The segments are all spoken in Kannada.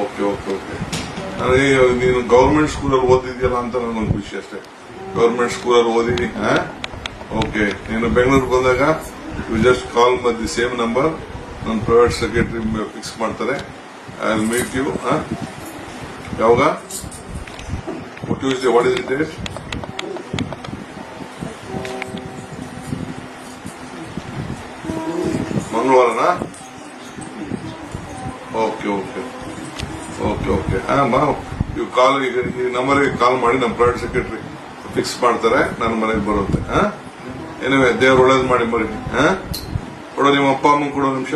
ಓಕೆ ಓಕೆ ಓಕೆ ನೀನು ಗೌರ್ಮೆಂಟ್ ಸ್ಕೂಲಲ್ಲಿ ಓದಿದ್ಯಲ್ಲ ಅಂತ ನನಗೆ ಖುಷಿ ಅಷ್ಟೇ. ಗೌರ್ಮೆಂಟ್ ಸ್ಕೂಲಲ್ಲಿ ಓದಿ ಓಕೆ ನೀನು ಬೆಂಗಳೂರು ಬಂದಾಗ ಯು ಜಸ್ಟ್ ಕಾಲ್ ಮತ್ ದಿ ಸೇಮ್ ನಂಬರ್ ನನ್ನ ಪ್ರೈವೇಟ್ ಸೆಕ್ರೆಟರಿ ಫಿಕ್ಸ್ ಮಾಡ್ತಾರೆ. ಐ ವಿಲ್ ಮೀಟ್ ಯು ಯಾವಾಗ? Tuesday what is it date ಮಂಗಳವಾರನಾ? Okay okay okay okay ಇವು ಕಾಲ್ ಈಗ ಈ ನಂಬರ್ಗೆ ಕಾಲ್ ಮಾಡಿ ನಮ್ಮ ಪ್ರೈವೇಟ್ ಸೆಕ್ರೆಟರಿ ಫಿಕ್ಸ್ ಮಾಡ್ತಾರೆ, ನನ್ನ ಮನೆಗೆ ಬರುತ್ತೆ ಏನಿವೆ ದೇವ್ರು ಒಳ್ಳೇದು ಮಾಡಿ ಮರಿ, ಹಾ? ಕೊಡೋ, ನಿಮ್ಮ ಅಪ್ಪ ಅಮ್ಮ ಕೊಡೋ ನಿಮಿಷ.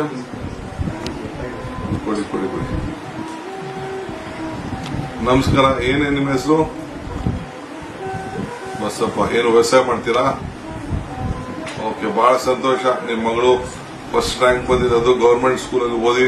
ಕೊಡಿ ಕೊಡಿ ಕೊಡಿ. ನಮಸ್ಕಾರ ಏನೇ ನಿಮ್ಮ ಹೆಸರು? ಬಸ್ಸಪ್ಪ ಏನು ವ್ಯವಸಾಯ ಮಾಡ್ತೀರಾ? ಓಕೆ ಬಹಳ ಸಂತೋಷ ನಿಮ್ಮ ಮಗಳು ಫಸ್ಟ್ ರ್ಯಾಂಕ್ ಬಂದಿರೋದು ಗೌರ್ಮೆಂಟ್ ಸ್ಕೂಲಲ್ಲಿ ಓದಿ.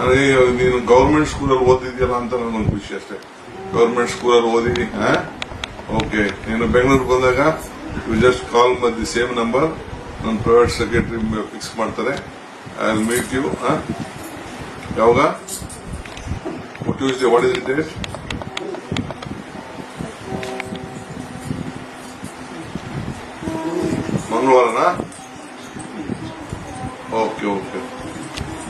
ನನಗೆ ನೀನು ಗೌರ್ಮೆಂಟ್ ಸ್ಕೂಲಲ್ಲಿ ಓದಿದ್ಯಲ್ಲ ಅಂತ ನನಗೊಂದು ಖುಷಿ ಅಷ್ಟೇ. ಗೌರ್ಮೆಂಟ್ ಸ್ಕೂಲಲ್ಲಿ ಓದಿ ಓಕೆ ನೀನು ಬೆಂಗಳೂರು ಬಂದಾಗ you just call the same number ನನ್ನ ಪ್ರೈವೇಟ್ ಸೆಕ್ರೆಟರಿ ಫಿಕ್ಸ್ ಮಾಡ್ತಾರೆ. ಐ ವಿಲ್ ಮೀಟ್ ಯು ಯಾವಾಗ? ಟ್ಯೂಸ್ಡೇ ವಾಟ್ ಇಸ್ ಡೇಟ್ ಮಂಗಳವಾರನಾ? Okay okay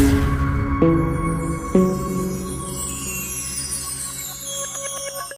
Thank you.